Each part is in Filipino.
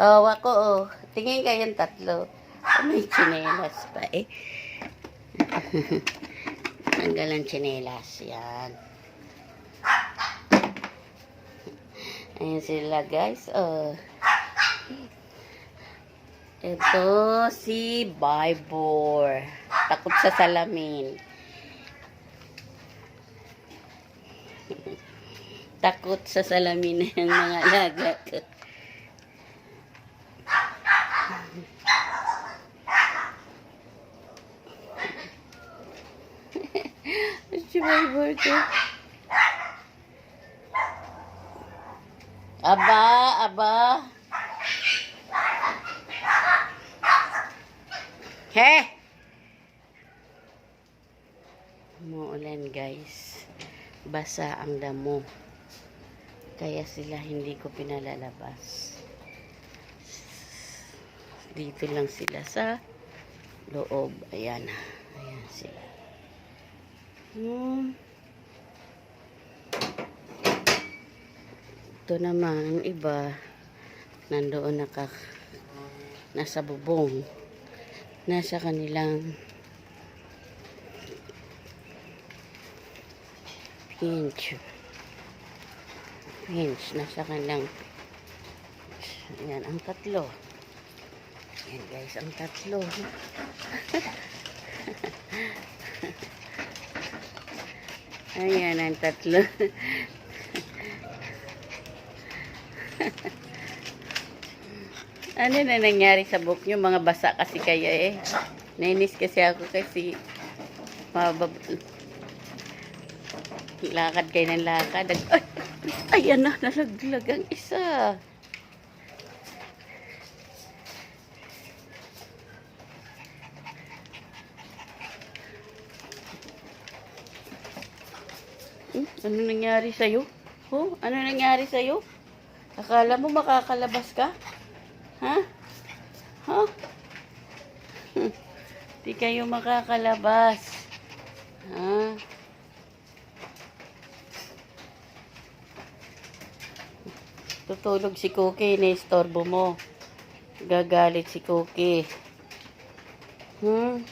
Oh, ako, oh. Tingin kayong tatlo. Oh, may chinelas pa, eh. Tanggal ang chinelas. Yan. Ayan sila, guys. Oh. Ito si Bybor. Takot sa salamin. Takot sa salamin ng mga alaga ko. Bybor ko. Aba, aba. He! Umuulan guys. Basa ang damo. Kaya sila hindi ko pinalalabas. Dito lang sila sa loob. Ayan. Ayan sila. Hmm. Ito naman, iba, nandoon naka, nasa bubong nasa kanilang pinch pinch nasa kanilang yan ang tatlo yan guys ang tatlo ayan ang tatlo Ano na nangyari sa book nyo? Mga basa kasi kaya eh. Nainis kasi ako kasi mabab... Lakad kayo ng lakad. Ay, ayan na, nalaglag ang isa. Hmm, ano nangyari sa'yo? Oh, ano nangyari sa'yo? Akala mo makakalabas ka? Ha? Ha? Hmm. Di kayo makakalabas. Ha? Tutulog si Cookie, na-istorbo mo. Gagalit si Cookie. Hmm?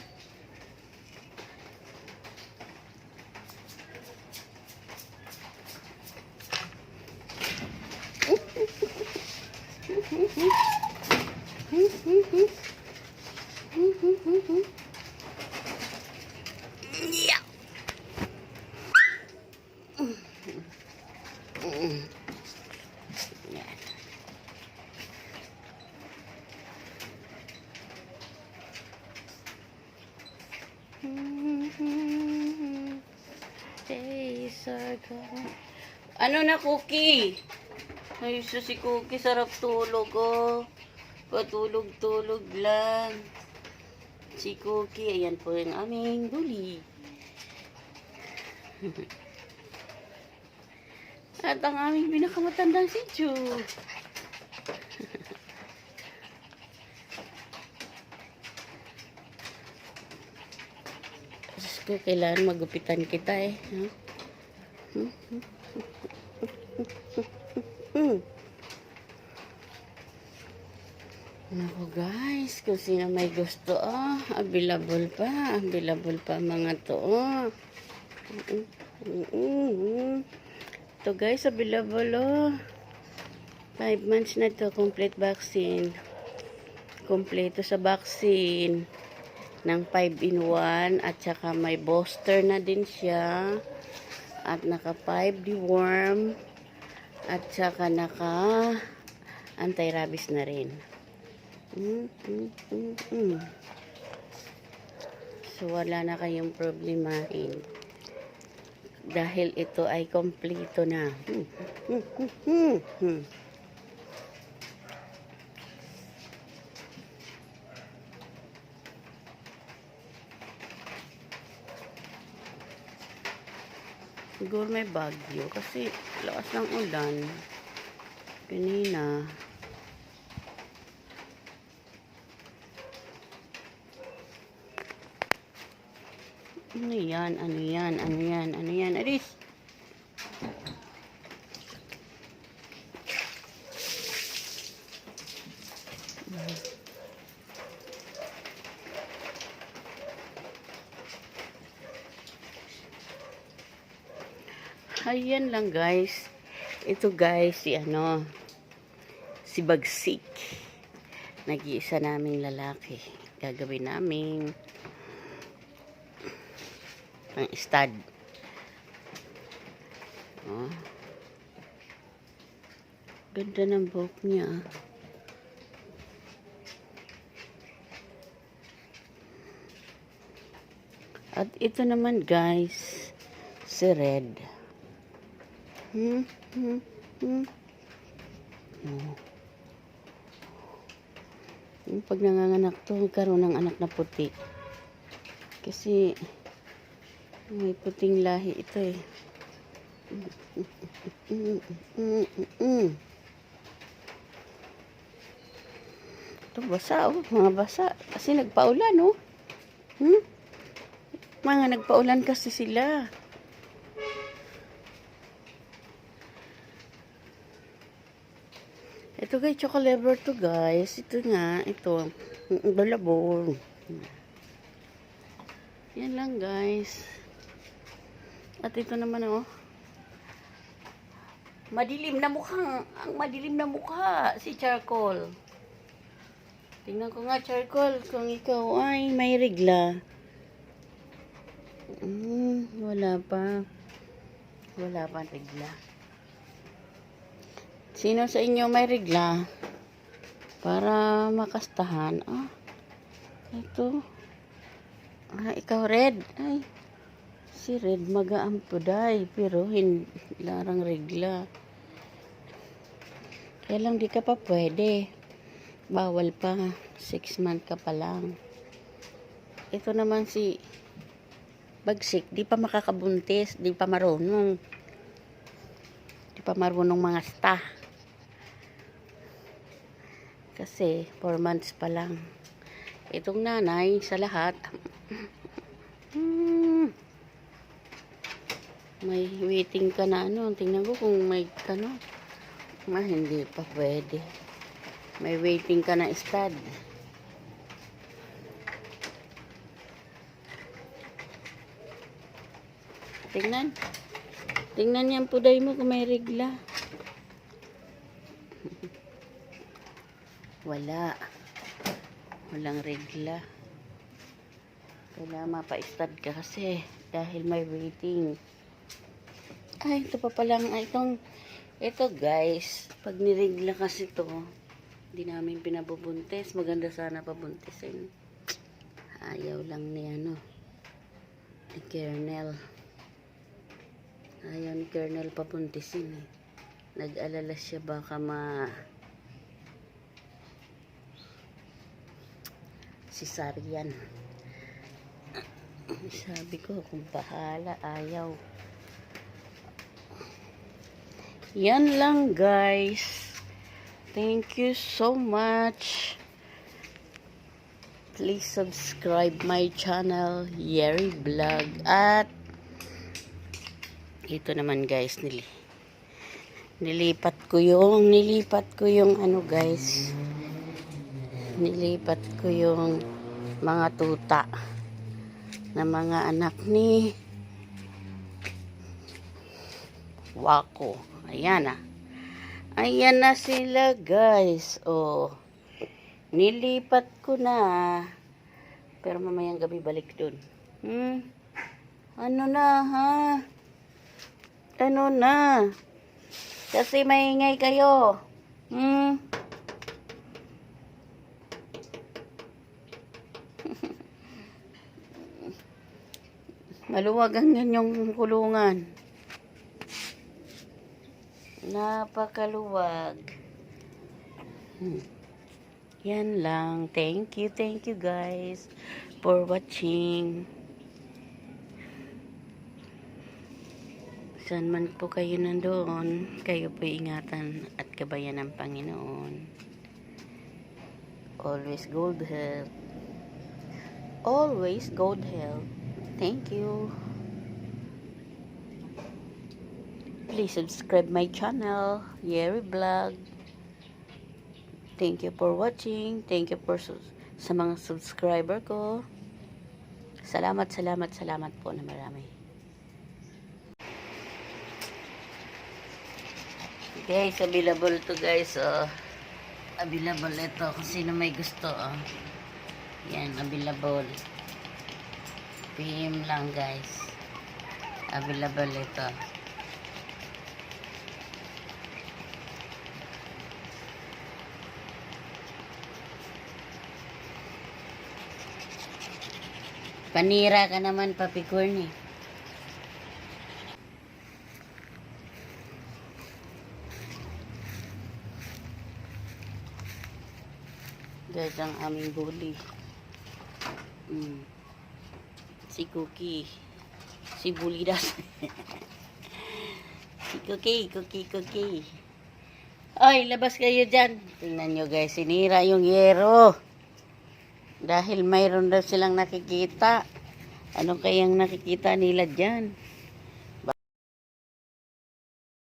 Days gone. Ano na, Cookie? Ay, sus, si Cookie, sarap tulog, oh. Patulog-tulog lang. Si Cookie, ayan po yung aming bully. At ang aming pinakamatandang si Chu. Diyos ko, kailangan magupitan kita eh. Huh? Hmm? Hmm? Naku guys, kung sino may gusto, oh, available pa, available pa mga to, oh. Mm, mm, mm, mm. Ito guys, available, oh. 5 months na to, complete vaccine. Kompleto sa vaccine ng 5 in 1 at saka may booster na din siya at naka 5 deworm at saka naka anti-rabies na rin. Mm, mm, mm, mm. So, wala na kayong problemahin. Dahil ito ay kompleto na. Hmm, hmm, hmm, hmm, hmm. Siguro may bagyo kasi lakas ng ulan. Kanina. Ano yan? Ano yan? Ano yan? Ano yan? Aris! Ayan lang guys. Ito guys, si ano, si Bagsik. Nag-iisa naming lalaki. Gagawin namin ang stud. Oh. Ganda ng buhok niya. ah. At ito naman guys, si Red. Hmm, hmm. Yung Pag nanganganak to, karoon ng anak na puti. Kasi, may puting lahi ito eh. Ito basa oh, mga basa. Kasi nagpaulan oh. Hmm? Mga nagpaulan kasi sila. Ito guys, chocolate to guys. Ito nga, ito. Mm, Balabor. Yan lang guys. At ito naman oh. Madilim na mukha. Ang madilim na mukha. Si Charcoal. Tingnan ko nga Charcoal kung ikaw ay may regla. Mm, wala pa. Wala pa regla. Sino sa inyo may regla? Para makastahan. Ah, ito. Ah, ikaw red. Ay, si red magaampuday. Pero hindi larang regla. Kaya lang di ka pa pwede. Bawal pa. Six month ka pa lang. Ito naman si Bagsik. Di pa makakabuntis. Di pa marunong. Di pa marunong mga sta. Kasi 4 months pa lang. Itong nanay sa lahat. Hmm, may waiting ka na ano. Tingnan ko kung may ano. Ma, hindi pa pwede. May waiting ka na stud. Tingnan. Tingnan yan puday mo kung may regla. Wala. Walang regla. Kailangan mapa-stud ka kasi dahil may waiting. Ay, ito pa palang, ay, itong, ito guys, pag nirigla kasi to, hindi namin pinabubuntis. Maganda sana pabuntisin. Ayaw lang ni ano, ni Kernel. Ayaw ni Kernel pabuntisin eh. Nag-alala siya baka ma cesarean. Sabi ko, kung bahala, ayaw. Yan lang, guys. Thank you so much. Please subscribe my channel, Yeri Vlog. At, ito naman, guys, nili nilipat ko yung, nilipat ko yung, ano, guys, nilipat ko yung mga tuta na mga anak ni Wako. Ayan ah. Ayan na sila guys. Oh. Nilipat ko na. Pero mamayang gabi balik dun. Hmm? Ano na ha? Ano na? Kasi maingay kayo. Hmm? Maluwag ang inyong kulungan. Napakaluwag. Hmm. Yan lang. Thank you, thank you guys for watching. Saan man po kayo nandoon, kayo po ingatan at kabayan ng Panginoon. Always gold health. Always gold health. Thank you. Please subscribe my channel, Yeri Vlog. Thank you for watching. Thank you for sa mga subscriber ko. Salamat, salamat, salamat po na marami. Guys, available to guys. Oh. Available ito kung sino may gusto. Oh. Yan, available. PM lang guys. Available ito. Panira ka naman, Papi Corny. Guys, ang aming bully. Mm. Si Cookie. Si Bully das. si Cookie, Cookie, Cookie. Ay, labas kayo dyan. Tingnan nyo guys, sinira yung yero. Dahil mayroon daw silang nakikita. Ano kayang nakikita nila dyan?